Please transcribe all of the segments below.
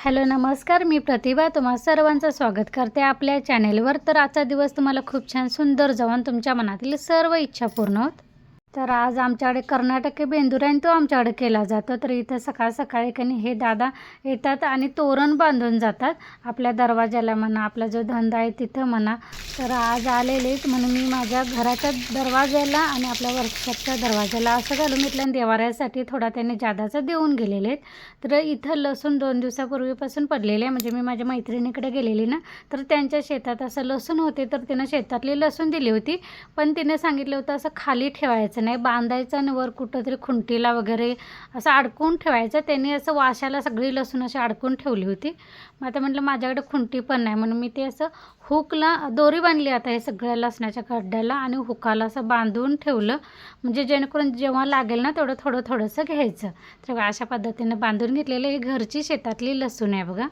Hello नमस्कार. मी प्रतिभा. तुम्हा सर्वांचं स्वागत करते आपल्या चॅनेलवर तर आजचा दिवस तुम्हाला खूप छान सुंदर जाऊन तुमच्या मनातील सर्व इच्छा पूर्ण होत. तर आज आमच्याकडे कर्नाटकी बेंदूर तो आमच्याकडे केला जातो. तर इथं सकाळ सकाळी कनी हे दादा येतात आणि तोरण बांधून जातात. आपल्या दरवाजाला म्हणा आपला जो धंदा आहे तिथं म्हणा. तर आज आलेलेच म्हणून मी माझ्या घराच्या दरवाजाला आणि आपल्या वर्कशॉपच्या दरवाजाला असं घालून घेतलं आणि देवाऱ्यासाठी थोडा त्याने जादाचा देऊन गेलेले आहेत. तर इथं लसूण दोन दिवसापूर्वीपासून पडलेले आहे. म्हणजे मी माझ्या मैत्रिणीकडे गेलेली ना तर त्यांच्या शेतात असं लसूण होते तर तिनं शेतातली लसूण दिली होती. पण तिने सांगितलं होतं असं खाली ठेवायचं नाही बांधायचं आणि वर कुठंतरी खुंटीला वगैरे असं अडकून ठेवायचं. त्यांनी असं वाशाला सगळी लसूण अशी अडकून ठेवली होती. मग आता म्हटलं माझ्याकडे खुंटी पण नाही. म्हणून मी ते असं हुकला दोरी बांधली आता हे सगळ्या लसणाच्या खड्ड्याला आणि हुकाला असं बांधून ठेवलं. म्हणजे जेणेकरून जेव्हा लागेल ना तेवढं थोडं थोडंसं घ्यायचं. तर अशा पद्धतीने बांधून घेतलेलं ही घरची शेतातली लसूण आहे बघा.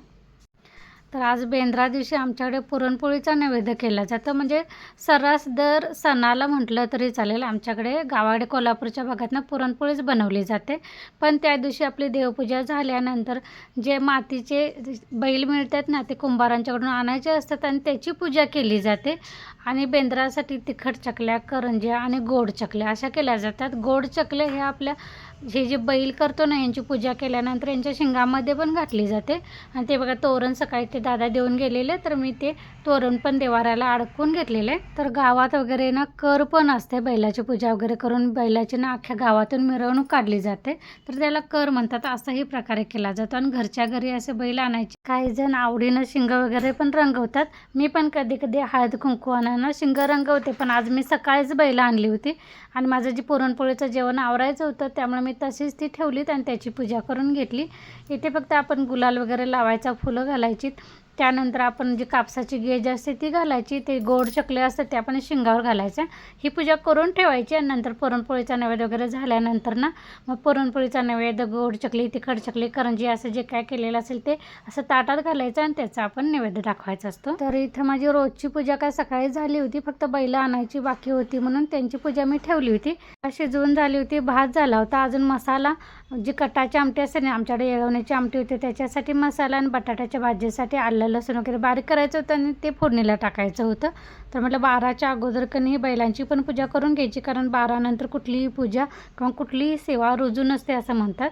तर आज बेंद्रा दिवशी आमच्याकडे पुरणपोळीचा नैवेद्य केला जातो. म्हणजे सर्रास दर सणाला म्हटलं तरी चालेल आमच्याकडे गावाकडे कोल्हापूरच्या भागातनं पुरणपोळीच बनवली जाते. पण त्या दिवशी आपली देवपूजा झाल्यानंतर जे मातीचे बैल मिळतात ना ते कुंभारांच्याकडून आणायचे असतात आणि त्याची पूजा केली जाते. आणि बेंद्रासाठी तिखट चकल्या करंज्या आणि गोड चकल्या अशा केल्या जातात. गोड चकल्या हे आपल्या हे जे बैल करतो ना यांची पूजा केल्यानंतर यांच्या शिंगामध्ये पण घातली जाते. आणि ते बघा तोरण सकाळी ते दादा देऊन गेलेले तर मी ते तोरण पण देवाऱ्याला अडकून घेतलेले. तर गावात वगैरे ना कर पण असते बैलाची पूजा वगैरे करून बैलाची ना अख्ख्या गावातून मिरवणूक काढली जाते. तर त्याला कर म्हणतात असाही प्रकारे केला जातो. आणि घरच्या घरी असे बैल आणायचे. काही जण आवडीनं शिंग वगैरे पण रंगवतात. मी पण कधी कधी हळद कुंकू शिंग रंगवते पण आज मी सकाळीच बैल आणली होती. आणि माझं जे पुरणपोळीचं जेवण आवरायचं होतं त्यामुळे मी तशीच ती ठेवलीत आणि त्याची पूजा करून घेतली. इथे फक्त आपण गुलाल वगैरे लावायचा फुलं घालायची त्यानंतर आपण जी कापसाची गेज असते ती घालायची ते गोड चकले असतात ते आपण शिंगावर घालायच्या ही पूजा करून ठेवायची आणि नंतर पुरणपोळीचा नैवेद्य वगैरे झाल्यानंतर ना मग पुरणपोळीचा नैवेद्य गोड चकली तिखट चकली करंजी असं जे काय केलेलं असेल ते असं ताटात घालायचं आणि त्याचा आपण नैवेद्य दाखवायचा असतो. तर इथं माझी रोजची पूजा काय सकाळी झाली होती फक्त बैल आणायची बाकी होती म्हणून त्यांची पूजा मी ठेवली होती. शिजवून झाली होती भात झाला होता अजून मसाला जी कटाची आमटी असते ना आमच्याकडे येळवण्याची आमटी होती त्याच्यासाठी मसाला आणि बटाट्याच्या भाजीसाठी आलं लसूण वगैरे बारीक करायचं होतं आणि ते फोडणीला टाकायचं होतं. तर म्हटलं बाराच्या अगोदर कणी बैलांची पण पूजा करून घ्यायची कारण बारानंतर कुठलीही पूजा किंवा कुठलीही सेवा रुजू नसते असं म्हणतात.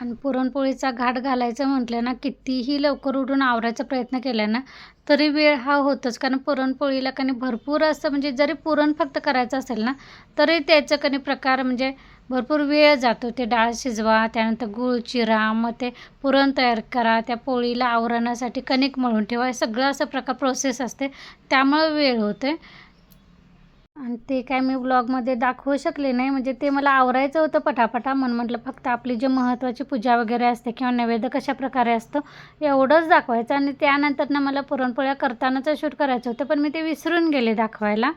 आणि पुरणपोळीचा घाट घालायचं म्हटलं ना कितीही लवकर उठून आवरायचा प्रयत्न केला ना तरी वेळ हा होतोच. कारण पुरणपोळीला कणी भरपूर असं म्हणजे जरी पुरण फक्त करायचं असेल ना तरी त्याचं कणी प्रकार म्हणजे भरपूर वेळ जातो. ते डाळ शिजवा त्यानंतर गूळ चिरा मग ते पुरण तयार करा. त्या पोळीला आवरण्यासाठी कणिक मळून ठेवा. हे सगळं असं प्रकार प्रोसेस असते. त्यामुळं वेळ होते आणि ते काय मी ब्लॉगमध्ये दाखवू शकले नाही. म्हणजे ते मला आवरायचं होतं पटापटा. म्हणून म्हटलं फक्त आपली जे महत्त्वाची पूजा वगैरे असते किंवा नैवेद्य कशा प्रकारे असतं एवढंच दाखवायचं. आणि त्यानंतर ना मला पुरणपोळ्या करतानाच शूट करायचं होतं. पण मी ते विसरून गेले दाखवायला.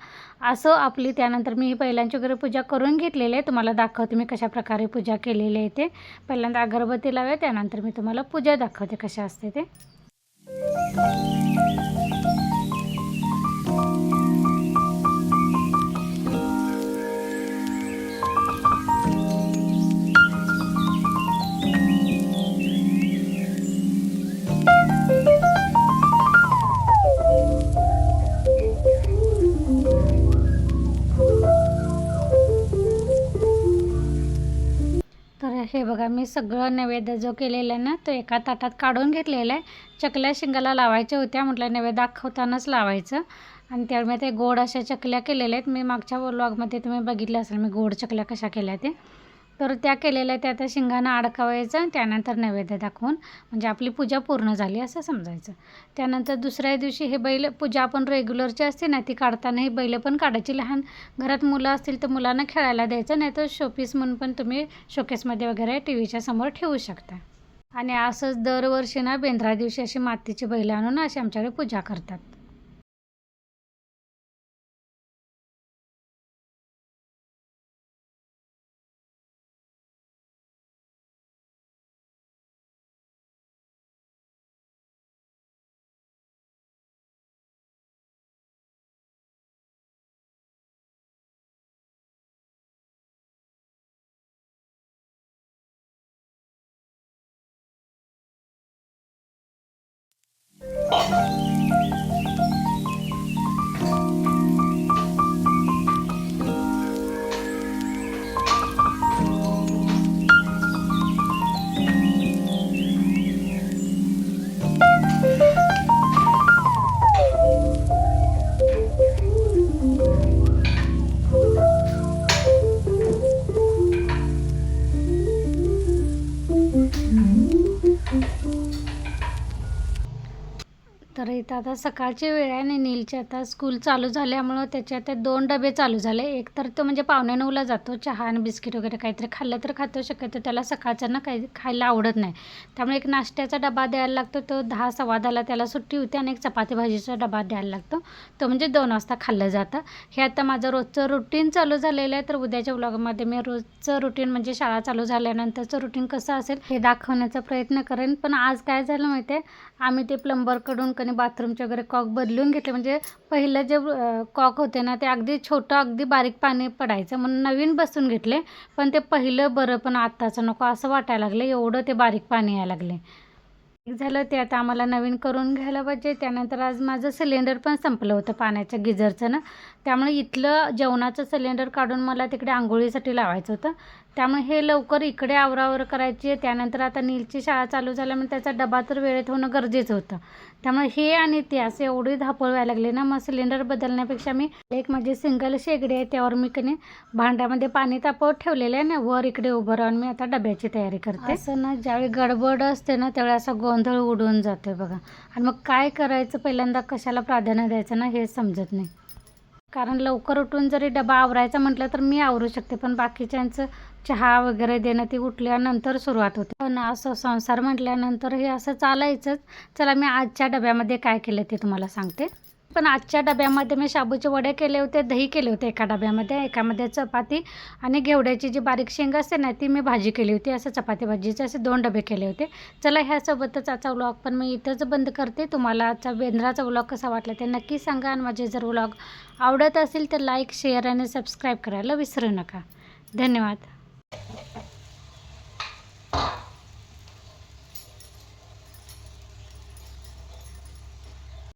असं आपली त्यानंतर मी ही पहिल्यांची वगैरे पूजा करून घेतलेली आहे. तुम्हाला दाखवते मी कशा प्रकारे पूजा केलेली आहे ते. पहिल्यांदा अगरबत्ती लावे त्यानंतर मी तुम्हाला पूजा दाखवते कशा असते ते. बघा मी सगळं नैवेद्य जो केलेला आहे ना तो एका ताटात काढून घेतलेला आहे. चकल्या शिंगाला लावायच्या होत्या म्हटलं नैवेद्य दाखवतानाच लावायचं. आणि त्यामुळे ते गोड अशा चकल्या केलेल्या आहेत. मी मागच्या व्लॉगमध्ये तुम्ही बघितलं असेल मी गोड चकल्या कशा केल्या ते तर त्या केलेल्या त्या त्या शिंगानं अडकवायचं त्यानंतर नैवेद्य दाखवून म्हणजे आपली पूजा पूर्ण झाली असं समजायचं. त्यानंतर दुसऱ्या दिवशी हे बैल पूजा आपण रेग्युलरची असते ना ती काढताना ही बैल पण काढायची. लहान घरात मुलं असतील तर मुलांना खेळायला द्यायचं नाही तर शोपीस म्हणून पण तुम्ही शोकेसमध्ये वगैरे टी व्हीच्या समोर ठेवू शकता. आणि असंच दरवर्षी ना बेंद्रा दिवशी अशी मातीची बैल आणून अशी आमच्याकडे पूजा करतात. तर इथं आता सकाळची वेळ आहे आणि नीलची आता स्कूल चालू झाल्यामुळं त्याचे आता दोन डबे चालू झाले. एक तर तो म्हणजे पावणे नऊला जातो चहा आणि बिस्किट वगैरे काहीतरी खाल्लं तर खातो शक्यतो त्याला सकाळचं ना काही खायला आवडत नाही. त्यामुळे एक नाश्त्याचा डबा द्यायला लागतो तो दहा सव्वा दहाला त्याला सुट्टी होते आणि एक चपाती भाजीचा डबा द्यायला लागतो. तो म्हणजे दोन वाजता खाल्लं जातं. हे आता माझं रोजचं रुटीन चालू झालेलं आहे तर उद्याच्या ब्लॉगमध्ये मी रोजचं रुटीन म्हणजे शाळा चालू झाल्यानंतरचं रुटीन कसं असेल हे दाखवण्याचा प्रयत्न करेन. पण आज काय झालं माहिती आहे? आम्ही ते प्लंबरकडून कधी बाथरूमचे वगैरे कॉक बदलून घेतले. म्हणजे पहिलं जे कॉक होते ना ते अगदी छोटं अगदी बारीक पाणी पडायचं. म्हणून नवीन बसून घेतले. पण ते पहिलं बरं पण आत्ताचं नको असं वाटायला लागलं. एवढं ते बारीक पाणी यायला लागले. झालं ते आता आम्हाला नवीन करून घ्यायला पाहिजे. त्यानंतर आज माझं सिलेंडर पण संपलं होतं पाण्याच्या गिझरचं ना. त्यामुळे इथलं जेवणाचं सिलेंडर काढून मला तिकडे आंघोळीसाठी लावायचं होतं. त्यामुळे हे लवकर इकडे आवरावर करायची. आहे त्यानंतर आता नीलची शाळा चालू झाल्यामुळे त्याचा डबा तर वेळेत होणं गरजेचं होतं. त्यामुळे हे आणि ते असं एवढी धापळ व्हायला लागली ना. मग सिलेंडर बदलण्यापेक्षा मी एक माझी सिंगल शेगडी आहे त्यावर मी कने भांड्यामध्ये पाणी तापवत ठेवलेलं आहे ना. वर इकडे उभं राहून मी आता डब्याची तयारी करते. असं ना ज्यावेळी गडबड असते ना त्यावेळी असा गोंधळ उडून जातोय बघा. आणि मग काय करायचं पहिल्यांदा कशाला प्राधान्य द्यायचं ना हे समजत नाही. कारण लवकर उठून जरी डबा आवरायचा म्हटलं तर मी आवरू शकते पण बाकीच्यांचं चहा वगैरे देणं ती उठल्यानंतर सुरुवात होते. पण असं संसार म्हटल्यानंतर हे असं चालायचंच. चला मी आजच्या डब्यामध्ये काय केलं ते तुम्हाला सांगते. पण आजच्या डब्यामध्ये मी शाबूचे वडे केले होते दही केले होते एका डब्यामध्ये एकामध्ये चपाती आणि घेवड्याची जी बारीक शेंग असते ना ती मी भाजी केली होती. असं चपाती भाजीचे असे दोन डबे केले होते. चला ह्यासोबतच आजचा व्लॉग पण मी इथंच बंद करते. तुम्हाला आजचा बेंद्राचा व्लॉग कसा वाटला ते नक्की सांगा आणि माझे जर व्लॉग आवडत असेल तर लाईक शेअर आणि सबस्क्राईब करायला विसरू नका. धन्यवाद.